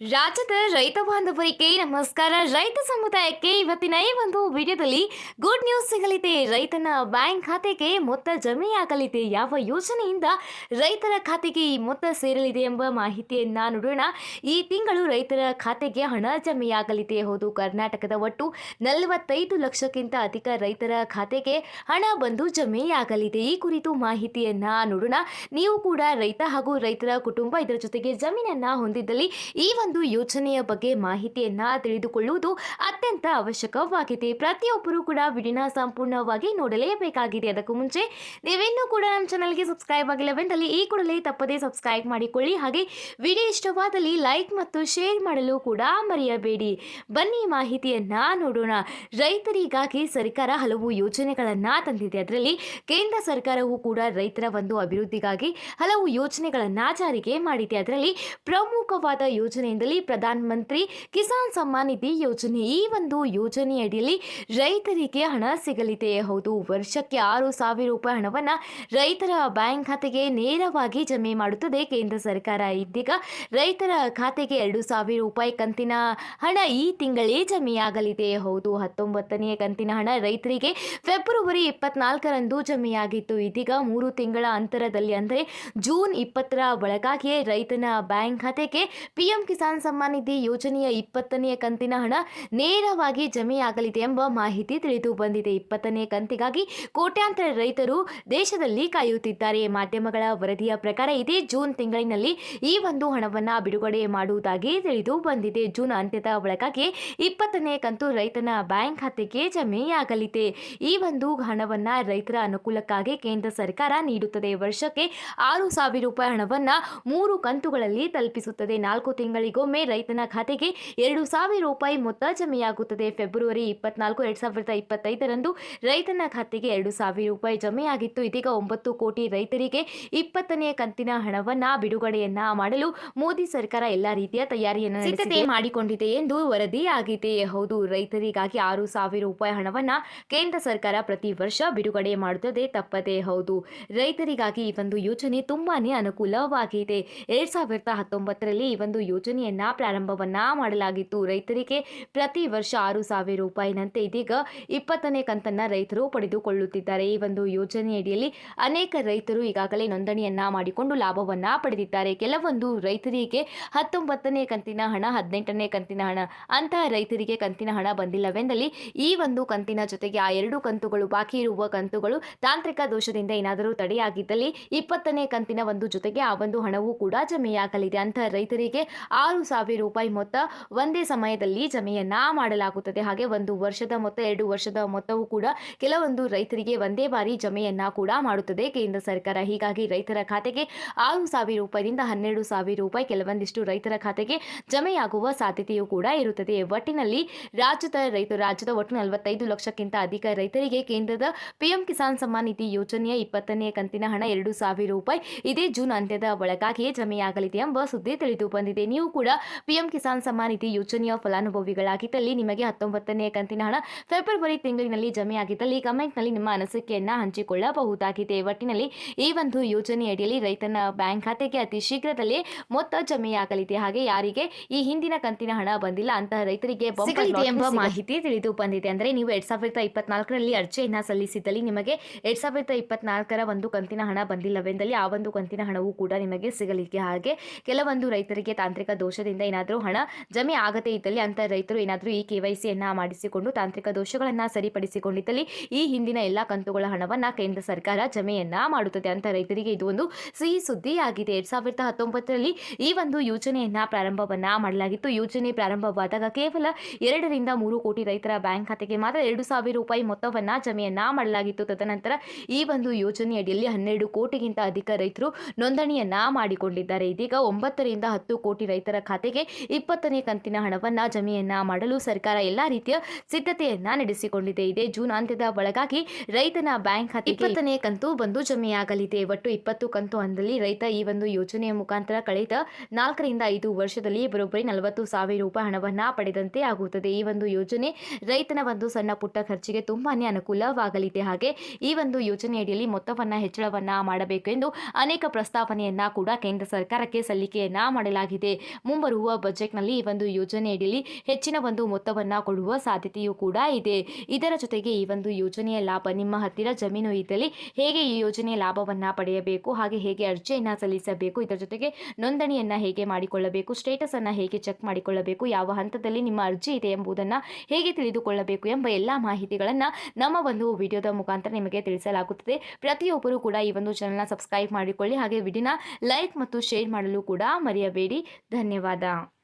ರಾಜ್ಯದ ರೈತ ಬಾಂಧವರಿಗೆ ನಮಸ್ಕಾರ. ರೈತ ಸಮುದಾಯಕ್ಕೆ ಇವತ್ತಿನ ಈ ಒಂದು ವಿಡಿಯೋದಲ್ಲಿ ಗುಡ್ ನ್ಯೂಸ್ ಸಿಗಲಿದೆ. ರೈತನ ಬ್ಯಾಂಕ್ ಖಾತೆಗೆ ಮೊತ್ತ ಜಮೆಯಾಗಲಿದೆ. ಯಾವ ಯೋಜನೆಯಿಂದ ರೈತರ ಖಾತೆಗೆ ಈ ಮೊತ್ತ ಸೇರಲಿದೆ ಎಂಬ ಮಾಹಿತಿಯನ್ನು ನೋಡೋಣ. ಈ ತಿಂಗಳು ರೈತರ ಖಾತೆಗೆ ಹಣ ಜಮೆಯಾಗಲಿದೆ. ಹೌದು, ಕರ್ನಾಟಕದ ಒಟ್ಟು ನಲವತ್ತೈದು ಲಕ್ಷಕ್ಕಿಂತ ಅಧಿಕ ರೈತರ ಖಾತೆಗೆ ಹಣ ಬಂದು ಜಮೆಯಾಗಲಿದೆ. ಈ ಕುರಿತು ಮಾಹಿತಿಯನ್ನು ನೋಡೋಣ. ನೀವು ಕೂಡ ರೈತ ಹಾಗೂ ರೈತರ ಕುಟುಂಬ ಇದರ ಜೊತೆಗೆ ಜಮೀನನ್ನ ಹೊಂದಿದ್ದಲ್ಲಿ ಈ ಒಂದು ಯೋಜನೆಯ ಬಗ್ಗೆ ಮಾಹಿತಿಯನ್ನ ತಿಳಿದುಕೊಳ್ಳುವುದು ಅತ್ಯಂತ ಅವಶ್ಯಕವಾಗಿದೆ. ಪ್ರತಿಯೊಬ್ಬರು ಕೂಡ ವಿಡಿನ ಸಂಪೂರ್ಣವಾಗಿ ನೋಡಲೇಬೇಕಾಗಿದೆ. ಅದಕ್ಕೂ ಮುಂಚೆ ನೀವಿನ್ನೂ ಕೂಡ ನಮ್ಮ ಚಾನಲ್ಗೆ ಸಬ್ಸ್ಕ್ರೈಬ್ ಆಗಿಲ್ಲವೆಂದಲ್ಲಿ ಈ ಕೂಡಲೇ ತಪ್ಪದೇ ಸಬ್ಸ್ಕ್ರೈಬ್ ಮಾಡಿಕೊಳ್ಳಿ. ಹಾಗೆ ವಿಡಿಯೋ ಇಷ್ಟವಾದಲ್ಲಿ ಲೈಕ್ ಮತ್ತು ಶೇರ್ ಮಾಡಲು ಕೂಡ ಮರೆಯಬೇಡಿ. ಬನ್ನಿ ಮಾಹಿತಿಯನ್ನ ನೋಡೋಣ. ರೈತರಿಗಾಗಿ ಸರ್ಕಾರ ಹಲವು ಯೋಜನೆಗಳನ್ನ ತಂದಿದೆ. ಅದರಲ್ಲಿ ಕೇಂದ್ರ ಸರ್ಕಾರವು ಕೂಡ ರೈತರ ಒಂದು ಅಭಿವೃದ್ಧಿಗಾಗಿ ಹಲವು ಯೋಜನೆಗಳನ್ನ ಜಾರಿಗೆ ಮಾಡಿದೆ. ಅದರಲ್ಲಿ ಪ್ರಮುಖವಾದ ಯೋಜನೆಯಿಂದಲೇ ಪ್ರಧಾನ ಮಂತ್ರಿ ಕಿಸಾನ್ ಸಮ್ಮಾನ್ ನಿಧಿ ಯೋಜನೆ ಈ ಒಂದು ಯೋಜನೆಯಡಿಯಲ್ಲಿ ರೈತರಿಗೆ ಹಣ ಸಿಗಲಿದೆ. ಹೌದು, ವರ್ಷಕ್ಕೆ ಆರು ಸಾವಿರ ರೂಪಾಯಿ ಹಣವನ್ನು ರೈತರ ಬ್ಯಾಂಕ್ ಖಾತೆಗೆ ನೇರವಾಗಿ ಜಮೆ ಮಾಡುತ್ತದೆ. ಕೇಂದ್ರ ಸರ್ಕಾರ ಇದೀಗ ರೈತರ ಖಾತೆಗೆ ಎರಡು ಸಾವಿರ ರೂಪಾಯಿ ಕಂತಿನ ಹಣ ಈ ತಿಂಗಳೇ ಜಮೆಯಾಗಲಿದೆ. ಹೌದು, ಹತ್ತೊಂಬತ್ತನೆಯ ಕಂತಿನ ಹಣ ರೈತರಿಗೆ ಫೆಬ್ರವರಿ ಇಪ್ಪತ್ನಾಲ್ಕರಂದು ಜಮೆಯಾಗಿತ್ತು. ಇದೀಗ ಮೂರು ತಿಂಗಳ ಅಂತರದಲ್ಲಿ ಅಂದರೆ ಜೂನ್ ಇಪ್ಪತ್ತರ ಒಳಗಾಗಿಯೇ ರೈತನ ಬ್ಯಾಂಕ್ ಖಾತೆಗೆ ಪಿಎಂ ಕಿಸಾನ್ ಸಮ್ಮಾನ್ ನಿಧಿ ಯೋಜನೆಯ ಇಪ್ಪತ್ತನೆಯ ಕಂತಿನ ಹಣ ನೇರವಾಗಿ ಜಮೆಯಾಗಲಿದೆ ಎಂಬ ಮಾಹಿತಿ ತಿಳಿದು ಬಂದಿದೆ. ಇಪ್ಪತ್ತನೇ ಕಂತಿಗಾಗಿ ಕೋಟ್ಯಾಂತರ ರೈತರು ದೇಶದಲ್ಲಿ ಕಾಯುತ್ತಿದ್ದಾರೆ. ಮಾಧ್ಯಮಗಳ ವರದಿಯ ಪ್ರಕಾರ ಇದೇ ಜೂನ್ ತಿಂಗಳಿನಲ್ಲಿ ಈ ಒಂದು ಹಣವನ್ನು ಬಿಡುಗಡೆ ಮಾಡುವುದಾಗಿ ತಿಳಿದು ಬಂದಿದೆ. ಜೂನ್ ಅಂತ್ಯದ ಒಳಗಾಗಿ ಇಪ್ಪತ್ತನೇ ಕಂತು ರೈತನ ಬ್ಯಾಂಕ್ ಖಾತೆಗೆ ಜಮೆಯಾಗಲಿದೆ. ಈ ಒಂದು ಹಣವನ್ನು ರೈತರ ಅನುಕೂಲಕ್ಕಾಗಿ ಕೇಂದ್ರ ಸರ್ಕಾರ ನೀಡುತ್ತದೆ. ವರ್ಷಕ್ಕೆ ಆರು ಸಾವಿರ ರೂಪಾಯಿ ಹಣವನ್ನು ಮೂರು ಕಂತುಗಳಲ್ಲಿ ತಲುಪಿಸುತ್ತದೆ. ನಾಲ್ಕು ತಿಂಗಳಿಗೊಮ್ಮೆ ರೈತನ ಖಾತೆಗೆ ಎರಡು ಸಾವಿರ ರೂಪಾಯಿ ಮೊತ್ತ ಜಮೆಯಾಗುತ್ತದೆ ಫೆಬ್ರವರಿ ಇಪ್ಪತ್ನಾಲ್ಕು ಎರಡ್ ಸಾವಿರದ ಇಪ್ಪತ್ತೈದರಂದು ರೈತನ ಖಾತೆಗೆ ಎರಡು ಸಾವಿರ ರೂಪಾಯಿ ಜಮೆಯಾಗಿತ್ತು. ಇದೀಗ ಒಂಬತ್ತು ಕೋಟಿ ರೈತರಿಗೆ ಇಪ್ಪತ್ತನೇ ಕಂತಿನ ಹಣವನ್ನ ಬಿಡುಗಡೆಯನ್ನ ಮಾಡಲು ಮೋದಿ ಸರ್ಕಾರ ಎಲ್ಲಾ ರೀತಿಯ ತಯಾರಿಯನ್ನು ಸಿದ್ಧತೆ ಮಾಡಿಕೊಂಡಿದೆ ಎಂದು ವರದಿಯಾಗಿದೆ ಹೌದು ರೈತರಿಗಾಗಿ ಆರು ಸಾವಿರ ರೂಪಾಯಿ ಹಣವನ್ನ ಕೇಂದ್ರ ಸರ್ಕಾರ ಪ್ರತಿ ವರ್ಷ ಬಿಡುಗಡೆ ಮಾಡುತ್ತದೆ. ತಪ್ಪದೆ ಹೌದು ರೈತರಿಗಾಗಿ ಈ ಒಂದು ಯೋಜನೆ ತುಂಬಾನೇ ಅನುಕೂಲವಾಗಿದೆ. ಎರಡ್ ಸಾವಿರದ ಹತ್ತೊಂಬತ್ತರಲ್ಲಿ ಈ ಒಂದು ಯೋಜನೆಯನ್ನ ಪ್ರಾರಂಭವನ್ನ ಮಾಡಲಾಗಿತ್ತು. ರೈತರಿಗೆ ಪ್ರತಿ ವರ್ಷ ಆರು ಸಾವಿರ ರೂಪಾಯಿನಂತೆ ಇದೀಗ ಇಪ್ಪತ್ತನೇ ಕಂತನ್ನ ರೈತರು ಪಡೆದುಕೊಳ್ಳುತ್ತಿದ್ದಾರೆ. ಈ ಒಂದು ಯೋಜನೆಯಡಿಯಲ್ಲಿ ಅನೇಕ ರೈತರು ಈಗಾಗಲೇ ನೋಂದಣಿಯನ್ನ ಮಾಡಿಕೊಂಡು ಲಾಭವನ್ನ ಪಡೆದಿದ್ದಾರೆ. ಕೆಲವೊಂದು ರೈತರಿಗೆ ಹತ್ತೊಂಬತ್ತನೇ ಕಂತಿನ ಹಣ, ಹದಿನೆಂಟನೇ ಕಂತಿನ ಹಣ, ಅಂತಹ ರೈತರಿಗೆ ಕಂತಿನ ಹಣ ಬಂದಿಲ್ಲವೆಂದಲ್ಲಿ ಈ ಒಂದು ಕಂತಿನ ಜೊತೆಗೆ ಆ ಎರಡು ಕಂತುಗಳು ಬಾಕಿ ಇರುವ ಕಂತುಗಳು ತಾಂತ್ರಿಕ ದೋಷದಿಂದ ಏನಾದರೂ ತಡೆಯಾಗಿದ್ದಲ್ಲಿ ಇಪ್ಪತ್ತನೇ ಕಂತಿನ ಒಂದು ಜೊತೆಗೆ ಆ ಒಂದು ಹಣವೂ ಕೂಡ ಜಮೆಯಾಗಲಿದೆ. ಅಂತಹ ರೈತರಿಗೆ ಆರು ಸಾವಿರ ರೂಪಾಯಿ ಮೊತ್ತ ಒಂದೇ ಸಮಯದಲ್ಲಿ ಜಮೆಯನ್ನ ಮಾಡಲಾಗುತ್ತದೆ. ಹಾಗೆ ಒಂದು ವರ್ಷದ ಮೊತ್ತ, ಎರಡು ವರ್ಷದ ಮೊತ್ತವೂ ಕೂಡ ಕೆಲವೊಂದು ರೈತರಿಗೆ ಒಂದೇ ಬಾರಿ ಜಮೆಯನ್ನ ಕೂಡ ಮಾಡುತ್ತದೆ ಕೇಂದ್ರ ಸರ್ಕಾರ. ಹೀಗಾಗಿ ರೈತರ ಖಾತೆಗೆ ಆರು ಸಾವಿರ ರೂಪಾಯಿಯಿಂದ ಹನ್ನೆರಡು ಸಾವಿರ ರೂಪಾಯಿ ಕೆಲವೊಂದಿಷ್ಟು ರೈತರ ಖಾತೆಗೆ ಜಮೆಯಾಗುವ ಸಾಧ್ಯತೆಯೂ ಕೂಡ ಇರುತ್ತದೆ. ಒಟ್ಟಿನಲ್ಲಿ ರಾಜ್ಯದ ರೈತ, ರಾಜ್ಯದ ಒಟ್ಟು ನಲವತ್ತೈದು ಲಕ್ಷಕ್ಕಿಂತ ಅಧಿಕ ರೈತರಿಗೆ ಕೇಂದ್ರದ ಪಿಎಂ ಕಿಸಾನ್ ಸಮ್ಮಾನ್ ನಿಧಿ ಯೋಜನೆಯ ಇಪ್ಪತ್ತನೇ ಕಂತಿನ ಹಣ ಎರಡು ಸಾವಿರ ರೂಪಾಯಿ ಇದೇ ಜೂನ್ ಅಂತ್ಯದ ಒಳಗಾಗಿಯೇ ಜಮೆಯಾಗಲಿದೆ ಎಂಬ ಸುದ್ದಿ ತಿಳಿದು ಬಂದಿದೆ. ನೀವು ಕೂಡ ಪಿಎಂ ಕಿಸಾನ್ ಸಮ್ಮಾನ್ ನಿಧಿ ಯೋಜನೆಯ ಫಲಾನುಭವಿಗಳಾಗಿದ್ದಲ್ಲಿ ನಿಮಗೆ ಹತ್ತೊಂಬತ್ತನೇ ಕಂತಿನ ಹಣ ಫೆಬ್ರವರಿ ತಿಂಗಳಿನಲ್ಲಿ ಜಮೆಯಾಗಿದ್ದಲ್ಲಿ ಕಮೆಂಟ್ನಲ್ಲಿ ನಿಮ್ಮ ಅನಿಸಿಕೆಯನ್ನ ಹಂಚಿಕೊಳ್ಳಬಹುದಾಗಿದೆ. ಒಟ್ಟಿನಲ್ಲಿ ಈ ಒಂದು ಯೋಜನೆಯಡಿಯಲ್ಲಿ ರೈತನ ಬ್ಯಾಂಕ್ ಖಾತೆಗೆ ಅತಿ ಶೀಘ್ರದಲ್ಲೇ ಮೊತ್ತ ಜಮೆಯಾಗಲಿದೆ. ಹಾಗೆ ಯಾರಿಗೆ ಈ ಹಿಂದಿನ ಕಂತಿನ ಹಣ ಬಂದಿಲ್ಲ ಅಂತಹ ರೈತರಿಗೆ ಎಂಬ ಮಾಹಿತಿ ತಿಳಿದು ಬಂದಿದೆ. ಅಂದರೆ ನೀವು ಎರಡ್ ಸಾವಿರದ ಇಪ್ಪತ್ನಾಲ್ಕರಲ್ಲಿ ಅರ್ಜಿಯನ್ನ ಸಲ್ಲಿಸಿದ್ದಲ್ಲಿ ನಿಮಗೆ ಎರಡ್ ಸಾವಿರದ ಇಪ್ಪತ್ನಾಲ್ಕರ ಒಂದು ಕಂತಿನ ಹಣ ಬಂದಿಲ್ಲವೆಂದಲ್ಲಿ ಆ ಒಂದು ಕಂತಿನ ಹಣವೂ ಕೂಡ ನಿಮಗೆ ಸಿಗಲಿಕ್ಕೆ ಹಾಗೆ ಕೆಲವೊಂದು ರೈತರಿಗೆ ತಾಂತ್ರಿಕ ದೋಷದಿಂದ ಏನಾದರೂ ಹಣ ಜಮೆ ಆಗದೇ ಇದ್ದಲ್ಲಿ ಅಂತ ರೈತರು ಏನಾದರೂ ಈ ಕೆ ವೈ ಮಾಡಿಸಿಕೊಂಡು ತಾಂತ್ರಿಕ ದೋಷಗಳನ್ನ ಸರಿಪಡಿಸಿಕೊಂಡಿದ್ದಲ್ಲಿ ಈ ಹಿಂದಿನ ಎಲ್ಲ ಕಂತುಗಳ ಹಣವನ್ನ ಕೇಂದ್ರ ಸರ್ಕಾರ ಜಮೆಯನ್ನ ಮಾಡುತ್ತದೆ ಅಂತ ರೈತರಿಗೆ ಇದು ಒಂದು ಸಿಹಿ ಸುದ್ದಿಯಾಗಿದೆ. ಎರಡ್ ಸಾವಿರದ ಹತ್ತೊಂಬತ್ತರಲ್ಲಿ ಈ ಒಂದು ಯೋಜನೆಯನ್ನ ಪ್ರಾರಂಭವನ್ನ ಮಾಡಲಾಗಿತ್ತು. ಯೋಜನೆ ಪ್ರಾರಂಭವಾದಾಗ ಕೇವಲ ಎರಡರಿಂದ ಮೂರು ಕೋಟಿ ರೈತರ ಬ್ಯಾಂಕ್ ಖಾತೆಗೆ ಮಾತ್ರ ಎರಡು ಸಾವಿರ ರೂಪಾಯಿ ಮೊತ್ತವನ್ನ ಜಮೆಯನ್ನ ಮಾಡಲಾಗಿತ್ತು. ತದನಂತರ ಈ ಒಂದು ಯೋಜನೆಯಡಿಯಲ್ಲಿ ಹನ್ನೆರಡು ಕೋಟಿಗಿಂತ ಅಧಿಕ ರೈತರು ನೋಂದಣಿಯನ್ನ ಮಾಡಿಕೊಂಡಿದ್ದಾರೆ. ಇದೀಗ ಒಂಬತ್ತರಿಂದ ಹತ್ತು ಕೋಟಿ ರೈತರ ಖಾತೆಗೆ ಇಪ್ಪತ್ತನೇ ಕಂತಿನ ಹಣವನ್ನು ಜಮೆಯನ್ನ ಮಾಡಲು ಸರ್ಕಾರ ಎಲ್ಲಾ ರೀತಿಯ ಸಿದ್ಧತೆಯನ್ನ ನಡೆಸಿಕೊಂಡಿದೆ. ಇದೇ ಜೂನ್ ಅಂತ್ಯದ ಒಳಗಾಗಿ ರೈತನ ಬ್ಯಾಂಕ್ ಖಾತೆ ಇಪ್ಪತ್ತನೇ ಕಂತು ಬಂದು ಜಮೆಯಾಗಲಿದೆ. ಒಟ್ಟು ಇಪ್ಪತ್ತು ಕಂತು ಅಂದಲ್ಲಿ ರೈತ ಈ ಒಂದು ಯೋಜನೆಯ ಮುಖಾಂತರ ಕಳೆದ ನಾಲ್ಕರಿಂದ ಐದು ವರ್ಷದಲ್ಲಿ ಬರೋಬ್ಬರಿ ನಲವತ್ತು ಸಾವಿರ ರೂಪಾಯಿ ಹಣವನ್ನ ಪಡೆದಂತೆ ಆಗುತ್ತದೆ. ಈ ಒಂದು ಯೋಜನೆ ರೈತನ ಒಂದು ಸಣ್ಣ ಪುಟ್ಟ ಖರ್ಚಿಗೆ ತುಂಬಾನೇ ಅನುಕೂಲವಾಗಲಿದೆ. ಹಾಗೆ ಈ ಒಂದು ಯೋಜನೆಯಡಿಯಲ್ಲಿ ಮೊತ್ತವನ್ನ, ಹೆಚ್ಚಳವನ್ನ ಮಾಡಬೇಕು ಎಂದು ಅನೇಕ ಪ್ರಸ್ತಾವನೆಯನ್ನ ಕೂಡ ಕೇಂದ್ರ ಸರ್ಕಾರಕ್ಕೆ ಸಲ್ಲಿಕೆಯನ್ನ ಮಾಡಲಾಗಿದೆ. ಮುಂಬರುವ ಬಜೆಟ್ನಲ್ಲಿ ಈ ಒಂದು ಯೋಜನೆಯಡಿಯಲ್ಲಿ ಹೆಚ್ಚಿನ ಒಂದು ಮೊತ್ತವನ್ನು ಕೊಡುವ ಸಾಧ್ಯತೆಯೂ ಕೂಡ ಇದೆ. ಇದರ ಜೊತೆಗೆ ಈ ಒಂದು ಯೋಜನೆಯ ಲಾಭ ನಿಮ್ಮ ಹತ್ತಿರ ಜಮೀನು ಇದ್ದಲ್ಲಿ ಹೇಗೆ ಈ ಯೋಜನೆಯ ಲಾಭವನ್ನು ಪಡೆಯಬೇಕು, ಹಾಗೆ ಹೇಗೆ ಅರ್ಜಿಯನ್ನು ಸಲ್ಲಿಸಬೇಕು, ಇದರ ಜೊತೆಗೆ ನೋಂದಣಿಯನ್ನು ಹೇಗೆ ಮಾಡಿಕೊಳ್ಳಬೇಕು, ಸ್ಟೇಟಸನ್ನು ಹೇಗೆ ಚೆಕ್ ಮಾಡಿಕೊಳ್ಳಬೇಕು, ಯಾವ ಹಂತದಲ್ಲಿ ನಿಮ್ಮ ಅರ್ಜಿ ಇದೆ ಎಂಬುದನ್ನು ಹೇಗೆ ತಿಳಿದುಕೊಳ್ಳಬೇಕು ಎಂಬ ಎಲ್ಲ ಮಾಹಿತಿಗಳನ್ನು ನಮ್ಮ ಒಂದು ವಿಡಿಯೋದ ಮುಖಾಂತರ ನಿಮಗೆ ತಿಳಿಸಲಾಗುತ್ತದೆ. ಪ್ರತಿಯೊಬ್ಬರೂ ಕೂಡ ಈ ಒಂದು ಚಾನಲ್ನ ಸಬ್ಸ್ಕ್ರೈಬ್ ಮಾಡಿಕೊಳ್ಳಿ. ಹಾಗೆ ವಿಡಿಯೋನ ಲೈಕ್ ಮತ್ತು ಶೇರ್ ಮಾಡಲು ಕೂಡ ಮರೆಯಬೇಡಿ. ಧನ್ಯವಾದ ధన్యవాద.